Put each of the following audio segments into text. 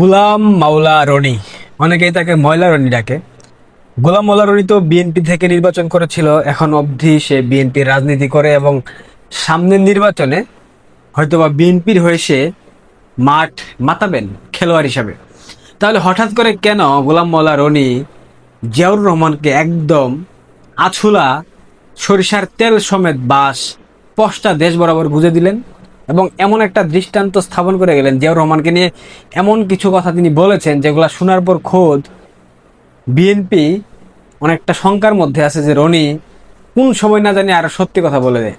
গুলাম মাওলা রনি। অনেকেই তাকে ময়লা রনি ডাকে। গোলাম মাওলা রনি তো বিএনপি থেকে নির্বাচন করেছিল। এখন অবধি সে বিএনপির রাজনীতি করে এবং সামনের নির্বাচনে হয়তোবা বিএনপির হয়ে সে মাঠ মাতাবেন খেলোয়াড় হিসাবে। তাহলে হঠাৎ করে কেন গোলাম মাওলা রনি জিয়াউর রহমানকে একদম আছুলা সরিষার তেল সমেত বাস পশটা দেশ বরাবর বুঝে দিলেন? এবং এমন একটা দৃষ্টান্ত স্থাপন করে গেলেন জিয়াউর রহমানকে নিয়ে। এমন কিছু কথা তিনি বলেছেন যেগুলো শোনার পর খোদ বিএনপি অনেকটা শঙ্কার মধ্যে আছে যে, রনি কোন সময় না জানি আর সত্যি কথা বলে দেয়।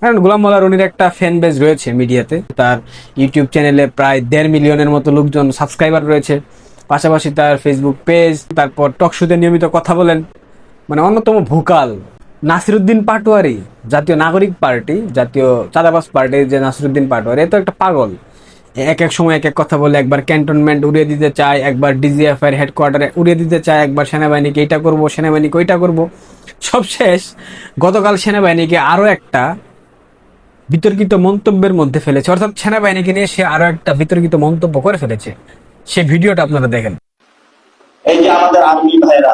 কারণ গোলাম মোল্লা রনির একটা ফ্যান বেজ রয়েছে মিডিয়াতে। তার ইউটিউব চ্যানেলে প্রায় দেড় মিলিয়নের মতো লোকজন সাবস্ক্রাইবার রয়েছে। পাশাপাশি তার ফেসবুক পেজ তারপর টকশোতে নিয়মিত কথা বলেন। মানে অন্যতম ভোকাল। নাসিরুদ্দিন পাটোয়ারি, জাতীয় নাগরিক পার্টি, জাতীয় চাঁদাবাস পার্টি, যে নাসিরুদ্দিন পাটোয়ারি তো একটা পাগল। এক এক সময় এক এক কথা বলে একবার ক্যান্টনমেন্ট উড়িয়ে দিতে চায়, একবার ডিজিএফ এর হেডকোয়ার্টারে উড়িয়ে দিতে চায়, একবার সেনাবাহিনীকে এইটা করব, সেনাবাহিনীকে ওইটা করব। সবশেষ গতকাল সেনাবাহিনীকে আরও একটা বিতর্কিত মন্তব্যের মধ্যে ফেলেছে। অর্থাৎ সেনাবাহিনীকে নিয়ে সে আরও একটা বিতর্কিত মন্তব্য করে ফেলেছে। সে ভিডিওটা আপনারা দেখেন। এই যে আমাদের আর্মি ভাইরা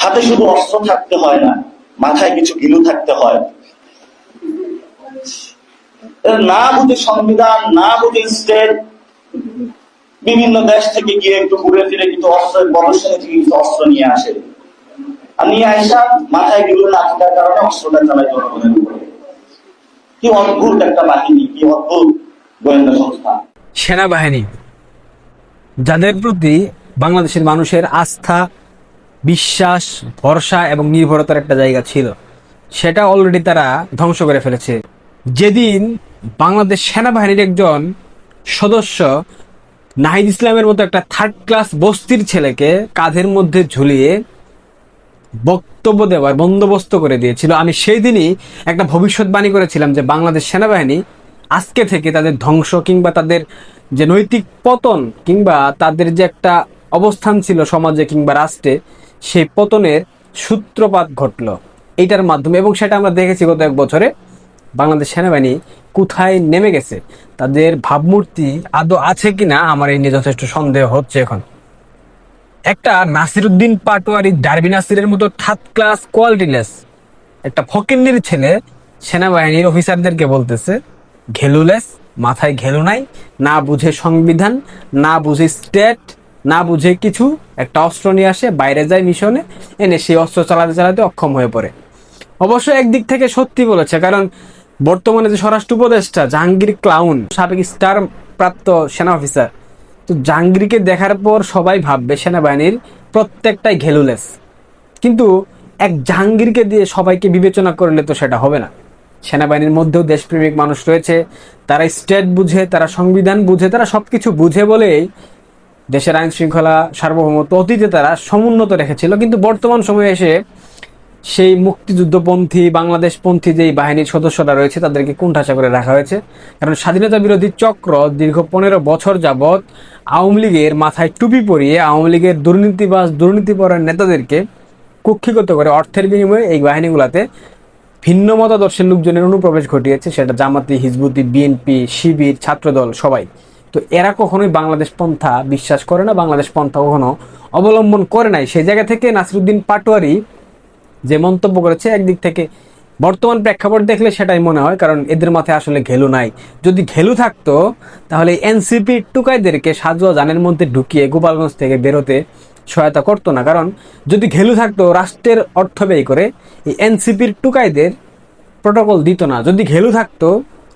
হাতে শুধু অস্ত্র থাকতে হয় না, মাথায় কিছু গিলু থাকতে হয়। না বুঝে সংবিধান না বুঝে স্টেট। বিভিন্ন দেশ থেকে গিয়ে একটু ঘুরে ফিরে কিন্তু অস্ত্রের প্রদর্শনী থেকে কিছু অস্ত্র নিয়ে আসে। আর নিয়ে আইসা মাথায় গিলু না থাকার কারণে অস্ত্রটা চালায় জনগণের উপরে। কি অদ্ভুত একটা বাহিনী, কি অদ্ভুত গোয়েন্দা সংস্থা। সেনাবাহিনী, যাদের প্রতি বাংলাদেশের মানুষের আস্থা বিশ্বাস, ভরসা এবং নির্ভরতার একটা জায়গা ছিল। সেটা অলরেডি তারা ধ্বংস করে ফেলেছে। যেদিন বাংলাদেশ সেনাবাহিনীর একজন সদস্য নাহিদ ইসলামের মতো একটা থার্ড ক্লাস বস্তির ছেলেকে কাঁধের মধ্যে ঝুলিয়ে বক্তব্য দেওয়ার বন্দোবস্ত করে দিয়েছিল। আমি সেই দিনই একটা ভবিষ্যৎবাণী করেছিলাম যে বাংলাদেশ সেনাবাহিনী আজকে থেকে তাদের ধ্বংস কিংবা তাদের যে নৈতিক পতন কিংবা তাদের যে একটা অবস্থান ছিল সমাজে কিংবা রাষ্ট্রে সেই পতনের সূত্রপাত ঘটল। এটার মাধ্যমে এবং সেটা আমরা দেখেছি গত এক বছরে বাংলাদেশ সেনাবাহিনী কোথায় নেমে গেছে, তাদের ভাবমূর্তি আদৌ আছে কিনা, আমার এই নিয়ে যথেষ্ট সন্দেহ হচ্ছে এখন। একটা নাসিরুদ্দিন পাটোয়ারি, ডারবি নাসিরের মতো থার্ড ক্লাস, কোয়ালিটিলেস একটা ফকিন্নির ছেলে সেনাবাহিনীর অফিসারদেরকে বলতেছে ঘেলুলেস মাথায় ঘেলু নাই, না বুঝে সংবিধান, না বুঝে স্টেট না বুঝে কিছু, একটা অস্ত্র নিয়ে আসে, বাইরে যায় মিশনে, এনে সেই অস্ত্র চালাতে চালাতে অক্ষম হয়ে পড়ে। অবশ্য একদিক থেকে সত্যি বলেছে, কারণ বর্তমানে যে স্বরাষ্ট্র উপদেষ্টা জাহাঙ্গীর ক্লাউন, সাবেক স্টার প্রাপ্ত সেনা অফিসার, তো জাহাঙ্গীরকে দেখার পর সবাই ভাববে সেনাবাহিনীর প্রত্যেকটাই ঘেলুলেস। কিন্তু এক জাহাঙ্গীরকে দিয়ে সবাইকে বিবেচনা করলে তো সেটা হবে না। সেনাবাহিনীর মধ্যেও দেশপ্রেমিক মানুষ রয়েছে, তারা স্টেট বুঝে, তারা সংবিধান বুঝে, তারা সবকিছু বুঝে বলেই দেশের আইন শৃঙ্খলা সার্বভৌমত্ব অতীতে তারা সমুন্নত রেখেছিল, কিন্তু বর্তমান সময়ে এসে সেই মুক্তিযুদ্ধপন্থী, বাংলাদেশপন্থী যেই বাহিনীর সদস্যরা রয়েছে, তাদেরকে কুণ্ঠাসা করে রাখা হয়েছে। কারণ স্বাধীনতা বিরোধী চক্র দীর্ঘ পনেরো বছর যাবৎ আওয়ামী লীগের মাথায় টুপি পরিয়ে আওয়ামী লীগের দুর্নীতিবাজ, দুর্নীতিপরায়ণ নেতাদেরকে কুক্ষিগত করে অর্থের বিনিময়ে এই বাহিনীগুলোতে ভিন্ন মতাদর্শের লোকজনের অনুপ্রবেশ ঘটিয়েছে, সেটা জামাতি, হিজবুতি, বিএনপি, শিবির, ছাত্রদল, সবাই। তো এরা কখনোই বাংলাদেশ পন্থা বিশ্বাস করে না, বাংলাদেশ পন্থা কখনো অবলম্বন করে নাই। সেই জায়গা থেকে নাসিরুদ্দিন পাটোয়ারি যে মন্তব্য করেছে, একদিক থেকে বর্তমান প্রেক্ষাপট দেখলে সেটাই মনে হয়, কারণ এদের মাথায় আসলে ঘেলু নাই। যদি ঘেলু থাকতো, তাহলে এনসিপি টুকাইদেরকে সাজুয়া জানের মধ্যে ঢুকিয়ে গোপালগঞ্জ থেকে বেরোতে সহায়তা করতো না। কারণ যদি ঘেলু থাকতো, রাষ্ট্রের অর্থ ব্যয় করে এই এনসিপির টুকাইদের প্রোটোকল দিত না। যদি ঘেলু থাকতো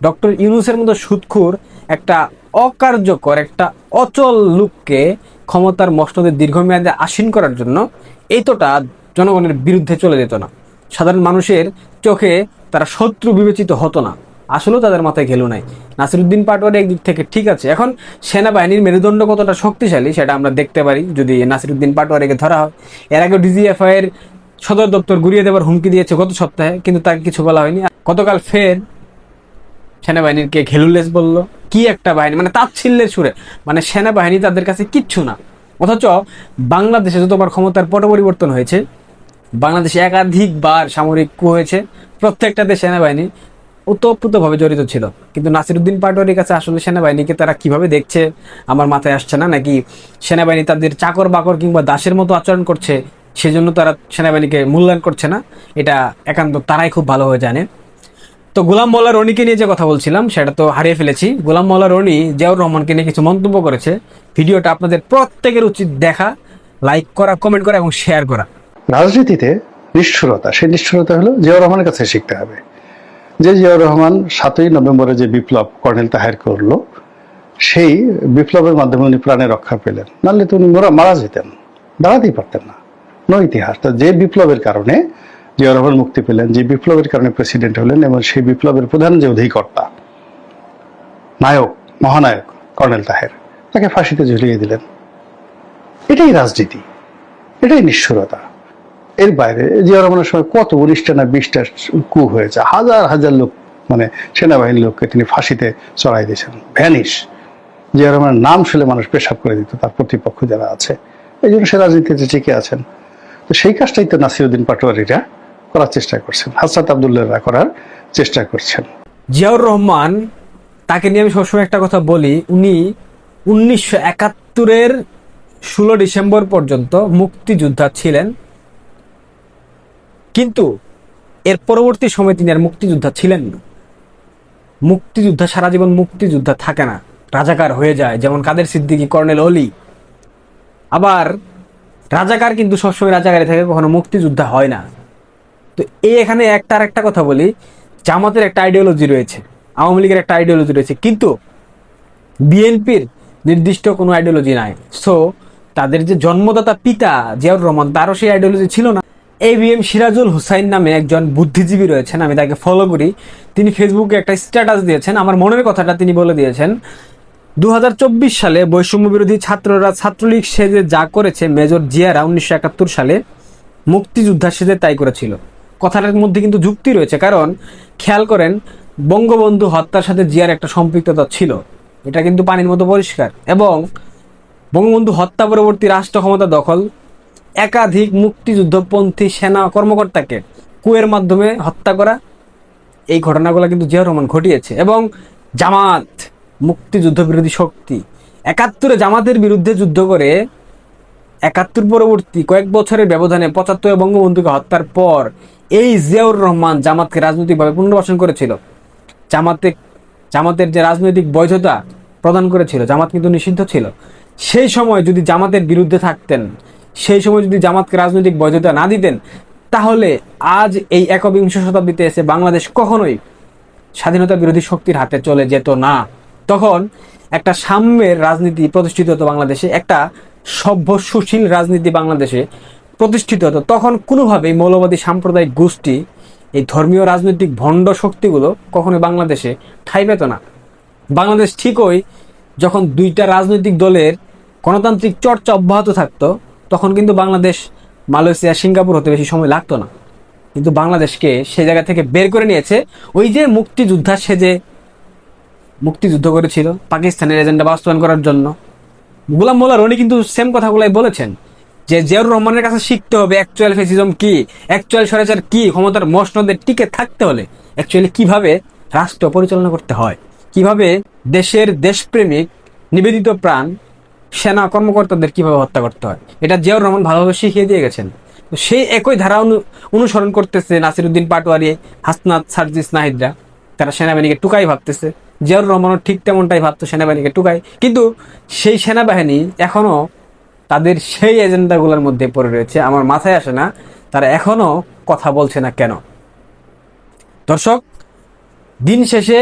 ডক্টর ইউনুসের মতো সুৎখুর, একটা অকার্যকর, একটা অচল লোককে ক্ষমতার মসনদে দীর্ঘমেয়াদে আসীন করার জন্য এতটা জনগণের বিরুদ্ধে চলে যেত না। সাধারণ মানুষের চোখে তারা শত্রু বিবেচিত হতো না। আসলেও তাদের মাথায় ঘেলু নাই। নাসিরুদ্দিন পাটোয়ারি একদিক থেকে ঠিক আছে। এখন সেনাবাহিনীর মেরুদণ্ড কতটা শক্তিশালী সেটা আমরা দেখতে পারি যদি নাসিরুদ্দিন পাটোয়ারিকে ধরা হয়। এর আগে ডিজিএফআই এর সদর দপ্তর ঘুরিয়ে দেওয়ার হুমকি দিয়েছে গত সপ্তাহে, কিন্তু তাকে কিছু বলা হয়নি। গতকাল ফের সেনাবাহিনীকে ঘেলুলেস বলল? কি একটা বাহিনী? মানে তাচ্ছিল্যের সুরে। মানে সেনাবাহিনী তাদের কাছে কিচ্ছু না। অথচ বাংলাদেশে যতবার ক্ষমতার পট পরিবর্তন হয়েছে। বাংলাদেশে একাধিকবার সামরিক কু হয়েছে। প্রত্যেকটাতে সেনাবাহিনী ওতপ্রোতভাবে জড়িত ছিল। কিন্তু নাসিরুদ্দিন পাটোয়ারির কাছে আসলে সেনাবাহিনীকে তারা কীভাবে দেখছে, আমার মাথায় আসছে না? নাকি সেনাবাহিনী তাদের চাকর বাকর কিংবা দাসের মতো আচরণ করছে, সেজন্য তারা সেনাবাহিনীকে মূল্যায়ন করছে না? এটা একান্ত তারাই খুব ভালোভাবে জানে। তো গোলাম মোল্লা রনিকে নিয়ে যে কথা বলছিলাম, সেটা তো হারিয়ে ফেলেছি। গোলাম মোল্লা রনি জিয়াউর রহমানকে নিয়ে কিছু মন্তব্য করেছে। ভিডিওটা আপনাদের প্রত্যেকের উচিত দেখা লাইক করা কমেন্ট করা এবং শেয়ার করা। রাজনীতিতে নিষ্ঠুরতা, সেই নিষ্ঠুরতা হলো জিয়াউর রহমানের কাছে শিখতে হবে। যে জিয়াউর রহমান সাতই নভেম্বরে যে বিপ্লব কর্নেল তাহের করল, সেই বিপ্লবের মাধ্যমে উনি প্রাণে রক্ষা পেলেন। নাহলে তো উনি মোরা, মারা যেতেন দাঁড়াতেই পারতেন না। নো ইতিহাস। তো যে বিপ্লবের কারণে জিয়াউর রহমান মুক্তি পেলেন। যে বিপ্লবের কারণে প্রেসিডেন্ট হলেন এবং সেই বিপ্লবের প্রধান যে অধিকর্তা, নায়ক, মহানায়ক কর্নেল তাহের, তাকে ফাঁসিতে ঝুলিয়ে দিলেন। এটাই রাজনীতি, এটাই নিষ্ঠুরতা। এর বাইরে জিয়া রহমানের সময় কত উনিশটা না বিশটা কু হয়েছে, হাজার হাজার লোক মানে সেনাবাহিনীর লোককে তিনি ফাঁসিতে চড়াই দিয়েছেন। ভ্যানিশ জিয়া রহমানের নাম শুনে মানুষ পেশাব করে দিত, তার প্রতিপক্ষ যারা আছে। এই জন্য সে রাজনীতিতে টিকে আছেন। তো সেই কাজটাই তো নাসিরুদ্দিন পাটোয়ারিরা করার চেষ্টা করছেন। হাসরাত আবদুল্লাহরা করার চেষ্টা করছেন। জিয়াউর রহমান, তাকে নিয়ে আমি সবসময় একটা কথা বলি, উনি উনিশশো একাত্তরের ষোলো ডিসেম্বর পর্যন্ত মুক্তিযোদ্ধা ছিলেন। কিন্তু এর পরবর্তী সময় তিনি আর মুক্তিযোদ্ধা ছিলেন না। মুক্তিযোদ্ধা সারা জীবন মুক্তিযোদ্ধা থাকে না। রাজাকার হয়ে যায়, যেমন কাদের সিদ্দিকি, কর্নেল অলি। আবার রাজাকার কিন্তু সবসময় রাজাকারে থাকে, কখনো মুক্তিযোদ্ধা হয় না। তো এই এখানে একটা আর একটা কথা বলি। জামাতের একটা আইডিওলজি রয়েছে, আওয়ামী লীগের একটা আইডিওলজি রয়েছে, কিন্তু বিএনপির নির্দিষ্ট কোনো আইডিওলজি নাই। সো তাদের যে জন্মদাতা পিতা জিয়াউর রহমান, তারও সেই আইডিওলজি ছিল না। A B M Sirajul Hussain নামে একজন বুদ্ধিজীবী রয়েছেন, আমি তাকে ফলো করি। তিনি ফেসবুকে একটা স্ট্যাটাস দিয়েছেন। আমার মনের কথাটা তিনি বলে দিয়েছেন দু হাজার চব্বিশ সালে বৈষম্য বিরোধী ছাত্ররা ছাত্রলীগ সেজে যা করেছে, মেজর জিয়ারা উনিশশো একাত্তর সালে মুক্তিযোদ্ধা সেজে তাই করেছিল। কথাটার মধ্যে কিন্তু যুক্তি রয়েছে, কারণ খেয়াল করেন, বঙ্গবন্ধু হত্যার সাথে জিয়ার একটা সম্পৃক্ততা ছিল। এটা কিন্তু পানির মতো পরিষ্কার। এবং বঙ্গবন্ধু হত্যা পরবর্তী রাষ্ট্র ক্ষমতা দখল, একাধিক মুক্তিযুদ্ধপন্থী সেনা কর্মকর্তাকে কুয়ের মাধ্যমে হত্যা করা, এই ঘটনাগুলো কিন্তু জিয়াউর রহমান ঘটিয়েছে। এবং জামাত, মুক্তিযুদ্ধ বিরোধী শক্তি, একাত্তরে জামাতের বিরুদ্ধে যুদ্ধ করে একাত্তর পরবর্তী কয়েক বছরের ব্যবধানে পঁচাত্তর বঙ্গবন্ধুকে হত্যার পর এই জিয়াউর রহমান জামাতকে রাজনৈতিকভাবে পুনর্বাসন করেছিল। জামাতে জামাতের যে রাজনৈতিক বৈধতা প্রদান করেছিল, জামাত কিন্তু নিষিদ্ধ ছিল। সেই সময় যদি জামাতের বিরুদ্ধে থাকতেন, সেই সময় যদি জামাতকে রাজনৈতিক বৈধতা না দিতেন, তাহলে আজ এই একবিংশ শতাব্দীতে এসে বাংলাদেশ কখনোই স্বাধীনতা বিরোধী শক্তির হাতে চলে যেত না। তখন একটা সাম্যের রাজনীতি প্রতিষ্ঠিত হতো বাংলাদেশে, একটা সভ্য সুশীল রাজনীতি বাংলাদেশে প্রতিষ্ঠিত হতো, তখন কোনোভাবেই মৌলবাদী সাম্প্রদায়িক গোষ্ঠী, এই ধর্মীয় রাজনৈতিক ভণ্ড শক্তিগুলো কখনোই বাংলাদেশে ঠাঁই পেত না। বাংলাদেশ ঠিকই যখন দুইটা রাজনৈতিক দলের গণতান্ত্রিক চর্চা অব্যাহত থাকতো, তখন কিন্তু বাংলাদেশ মালয়েশিয়া, সিঙ্গাপুর হতে বেশি সময় লাগতো না। কিন্তু বাংলাদেশকে সে জায়গা থেকে বের করে নিয়েছে। ওই যে মুক্তিযোদ্ধা সেজে মুক্তিযুদ্ধ করেছিল, পাকিস্তানের এজেন্ডা বাস্তবায়ন করার জন্য। গুলাম মোল্লা রনি কিন্তু সেম কথাগুলাই বলেছেন যে জিয়াউর রহমানের কাছে শিখতে হবে অ্যাকচুয়াল ফেসিজম কি অ্যাকচুয়াল স্বৈরাচার কি, ক্ষমতার মসনদে টিকে থাকতে হলে অ্যাকচুয়ালি কীভাবে রাষ্ট্র পরিচালনা করতে হয়, কীভাবে দেশের দেশপ্রেমিক, নিবেদিত প্রাণ, সেনা কর্মকর্তাদের কীভাবে হত্যা করতে হয়, এটা জিয়াউর রহমান ভালোভাবে শিখিয়ে দিয়ে গেছেন। সেই একই ধারা অনু- অনুসরণ করতেছে নাসিরুদ্দিন পাটোয়ারি, হাসনাত সার্জিস নাহিদরা, তারা সেনাবাহিনীকে টুকাই ভাবতেছে। জিয়াউর রহমানও ঠিক তেমনটাই ভাবতো সেনাবাহিনীকে টুকাই কিন্তু সেই সেনাবাহিনী এখনও তাদের সেই এজেন্ডাগুলোর মধ্যে পড়ে রয়েছে। আমার মাথায় আসে না তারা এখনও কথা বলছে না কেন। দর্শক, দিন শেষে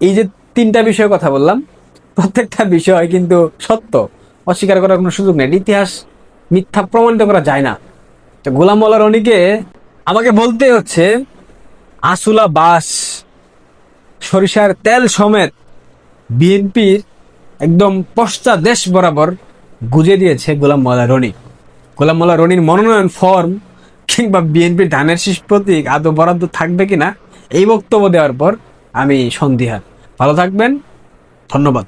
এই যে তিনটা বিষয়ে কথা বললাম, প্রত্যেকটা বিষয় কিন্তু সত্য। অস্বীকার করার কোনো সুযোগ নেই। ইতিহাস মিথ্যা প্রমাণিত করা যায় না। তো গোলাম মোল্লা রনিকে আমাকে বলতে হচ্ছে আসুলা বাস সরিষার তেল সমেত বিএনপির একদম পশ্চাৎ দেশ বরাবর গুজে দিয়েছে গোলাম মোল্লা রনি। গোলাম মোল্লা রনির মনোনয়ন ফর্ম কিংবা বিএনপির ধানের শীষ প্রতীক আদৌ বরাদ্দ থাকবে কিনা, এই বক্তব্য দেওয়ার পর আমি সন্ধিহার। ভালো থাকবেন, ধন্যবাদ।